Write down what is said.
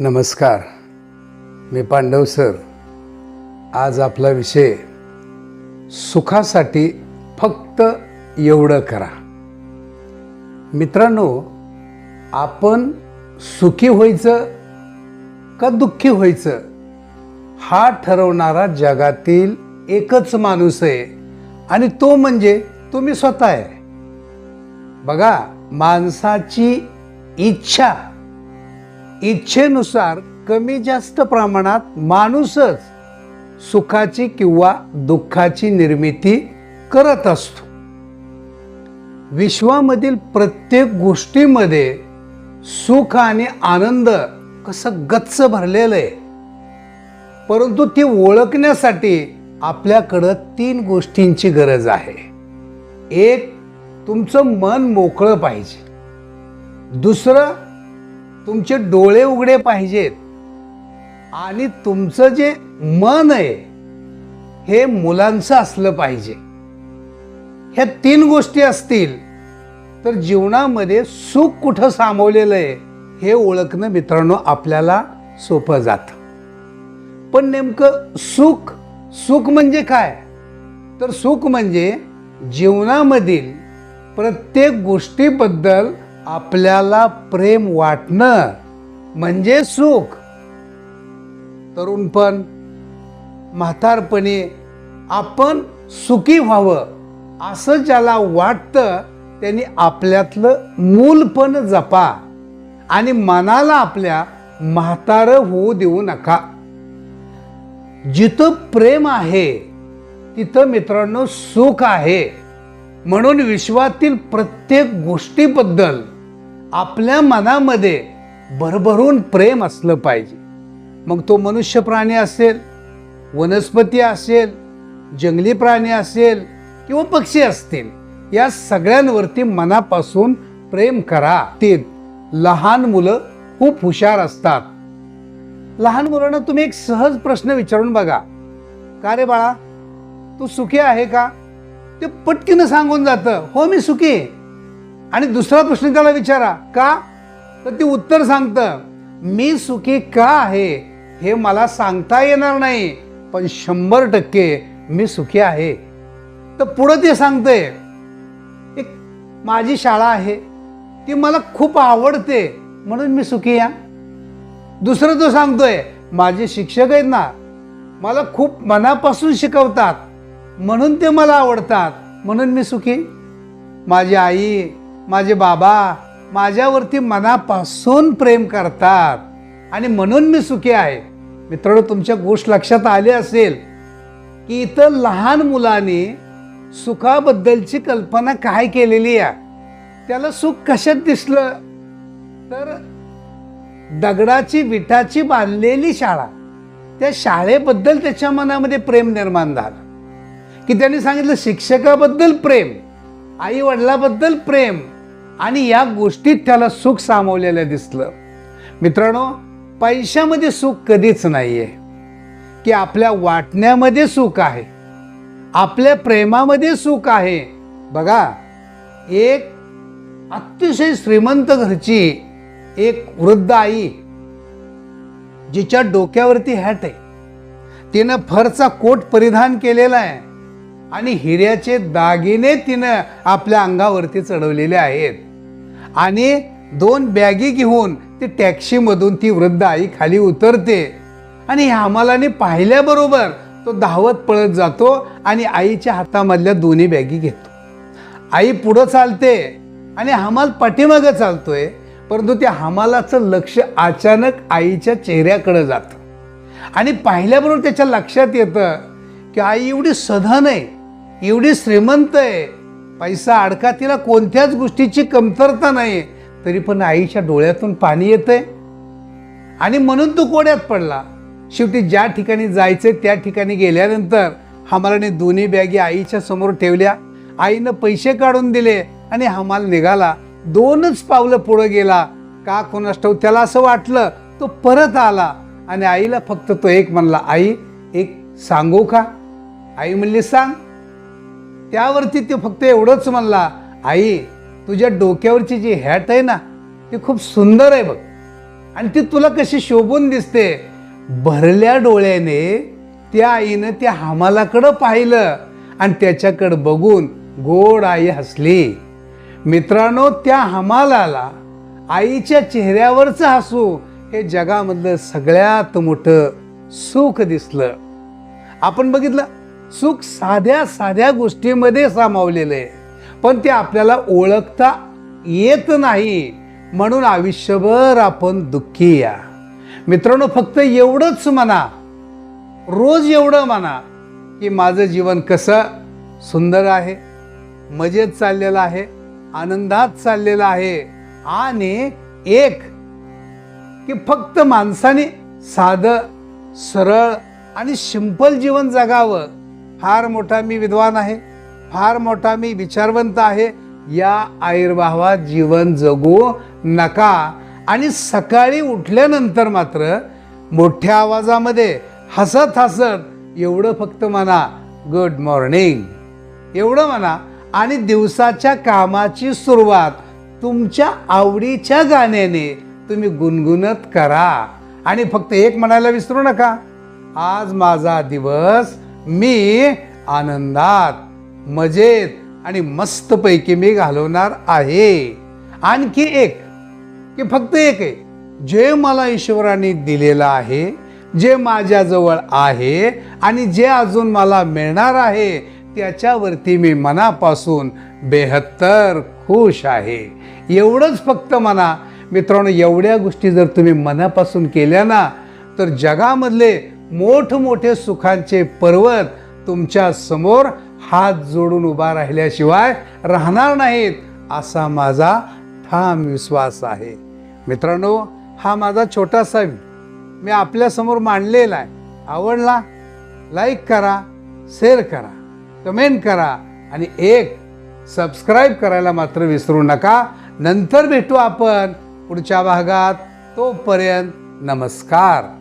नमस्कार. मी पांडव सर. आज आपला विषय सुखासाठी फक्त एवढं करा. मित्रांनो आपण सुखी व्हायचं का दुःखी व्हायचं? हा ठरवणारा जगातील एकच माणूस आहे आणि तो म्हणजे तुम्ही स्वतः आहे. बघा माणसाची इच्छा इच्छेनुसार कमी जास्त प्रमाणात माणूसच सुखाची किंवा दुःखाची निर्मिती करत असतो. विश्वामधील प्रत्येक गोष्टीमध्ये सुख आणि आनंद कसं गच्च भरलेलं आहे. परंतु ती ओळखण्यासाठी आपल्याकडं तीन गोष्टींची गरज आहे. एक तुमचं मन मोकळं पाहिजे. दुसरं तुमचे डोळे उघडे पाहिजेत. आणि तुमचं जे मन आहे हे मुलांचं असलं पाहिजे. ह्या तीन गोष्टी असतील तर जीवनामध्ये सुख कुठं सामावलेलं आहे हे ओळखणं मित्रांनो आपल्याला सोपं जातं. पण नेमकं सुख सुख म्हणजे काय? तर सुख म्हणजे जीवनामधील प्रत्येक गोष्टीबद्दल आपल्याला प्रेम वाटणं म्हणजे सुख. तरुणपण म्हातारपणी आपण सुखी व्हावं असं ज्याला वाटतं त्यांनी आपल्यातलं मूलपण जपा आणि मनाला आपल्या म्हातारं होऊ देऊ नका. जिथं प्रेम आहे तिथं मित्रांनो सुख आहे. म्हणून विश्वातील प्रत्येक गोष्टीबद्दल आपल्या मनामध्ये भरभरून प्रेम असलं पाहिजे. मग तो मनुष्य प्राणी असेल वनस्पती असेल जंगली प्राणी असेल किंवा पक्षी असतील या सगळ्यांवरती मनापासून प्रेम करा. ते लहान मुलं खूप हुशार असतात. लहान मुलांना तुम्ही एक सहज प्रश्न विचारून बघा. का रे बाळा तू सुखी आहे का? ते पटकीनं सांगून जातं हो मी सुखी आहे. आणि दुसरा प्रश्न त्याला विचारा. का? तर ते उत्तर सांगतं मी सुखी का आहे हे मला सांगता येणार नाही पण शंभर टक्के मी सुखी आहे. तर पुढं ते सांगते एक माझी शाळा आहे ती मला खूप आवडते म्हणून मी सुखी या दुसरं तो सांगतोय माझे शिक्षक आहेत ना मला खूप मनापासून शिकवतात म्हणून ते मला आवडतात म्हणून मी सुखी. माझी आई माझे बाबा माझ्यावरती मनापासून प्रेम करतात आणि म्हणून मी सुखी आहे. मित्रांनो तुमच्या गोष्ट लक्षात आली असेल की इथं लहान मुलाने सुखाबद्दलची कल्पना काय केलेली आहे? त्याला सुख कशात दिसलं? तर दगडाची विटाची बांधलेली शाळा. त्या शाळेबद्दल त्याच्या मनामध्ये प्रेम निर्माण झालं. की त्यांनी सांगितलं शिक्षकाबद्दल प्रेम आई वडिलाबद्दल प्रेम आणि या गोष्टीत त्याला सुख सामावलेलं दिसलं. मित्रांनो पैशामध्ये सुख कधीच नाही आहे की आपल्या वाटण्यामध्ये सुख आहे. आपल्या प्रेमामध्ये सुख आहे. बघा एक अतिशय श्रीमंत घरची एक वृद्ध आई जिच्या डोक्यावरती हॅट आहे. तिनं फरचा कोट परिधान केलेला आहे आणि हिऱ्याचे दागिने तिनं आपल्या अंगावरती चढवलेले आहेत. आणि दोन बॅगी घेऊन ती टॅक्सीमधून ती वृद्ध आई खाली उतरते. आणि हमालाने पाहिल्याबरोबर तो धावत पळत जातो आणि आईच्या हातामधल्या दोन्ही बॅगी घेतो. आई पुढं चालते आणि हमाल पाठीमागं चालतोय परंतु त्या हमालाचं लक्ष अचानक आईच्या चेहऱ्याकडे जातं. आणि पाहिल्याबरोबर त्याच्या लक्षात येतं की आई एवढी सधन आहे एवढी श्रीमंत आहे पैसा अडका तिला कोणत्याच गोष्टीची कमतरता नाही तरी पण आईच्या डोळ्यातून पाणी येतंय. आणि म्हणून तो कोड्यात पडला. शेवटी ज्या ठिकाणी जायचंय त्या ठिकाणी गेल्यानंतर हमालाने दोन्ही बॅगी आईच्या समोर ठेवल्या. आईनं पैसे काढून दिले आणि हमाल निघाला. दोनच पावलं पुढं गेला. का कोणास त्याला असं वाटलं तो परत आला. आणि आईला फक्त तो एक म्हणला आई एक सांगू का? आई म्हणली सांग. त्यावरती ते फक्त एवढंच म्हणला आई तुझ्या डोक्यावरची जी हॅट आहे ना ती खूप सुंदर आहे बघ. आणि ती तुला कशी शोभून दिसते. भरल्या डोळ्याने त्या आईनं त्या हमालाकडं पाहिलं आणि त्याच्याकडं बघून गोड आई हसली. मित्रांनो त्या हमालाला आईच्या चेहऱ्यावरचं हसू हे जगामधलं सगळ्यात मोठं सुख दिसलं. आपण बघितलं सुख साध्या साध्या गोष्टीमध्ये सामावलेलं आहे. पण ते आपल्याला ओळखता येत नाही. म्हणून आयुष्यभर आपण दुःखी या. मित्रांनो फक्त एवढंच म्हणा. रोज एवढं म्हणा की माझं जीवन कसं सुंदर आहे मजेत चाललेलं आहे आनंदात चाललेलं आहे. आणि एक की फक्त माणसाने साधं सरळ आणि सिंपल जीवन जगावं. फार मोठा मी विद्वान आहे फार मोठा मी विचारवंत आहे. या आयुर्भावात जीवन जगू नका. आणि सकाळी उठल्यानंतर मात्र मोठ्या आवाजामध्ये हसत हसत एवढं फक्त म्हणा गुड मॉर्निंग एवढं म्हणा आणि दिवसाच्या कामाची सुरुवात तुमच्या आवडीच्या गाण्याने तुम्ही गुणगुणत करा. आणि फक्त एक म्हणायला विसरू नका आज माझा दिवस मी आनंदात मजेत आणि मस्तपैकी मी घालवणार आहे. आणखी एक की फक्त एक आहे. जे मला ईश्वराने दिलेलं आहे जे माझ्याजवळ आहे आणि जे अजून मला मिळणार आहे त्याच्यावरती मी मनापासून बेहत्तर खुश आहे. एवढंच फक्त म्हणा मित्रांनो एवढ्या गोष्टी जर तुम्ही मनापासून केल्या ना तर जगामधले मोठमोठे सुखांचे पर्वत तुमच्यासमोर हात जोडून उभा राहिल्याशिवाय राहणार नाहीत असा माझा ठाम विश्वास आहे. मित्रांनो हा माझा छोटासा मी आपल्यासमोर मांडलेला आहे. आवडला? लाईक करा शेअर करा कमेंट करा आणि एक सबस्क्राईब करायला मात्र विसरू नका. नंतर भेटू आपण पुढच्या भागात. तोपर्यंत नमस्कार.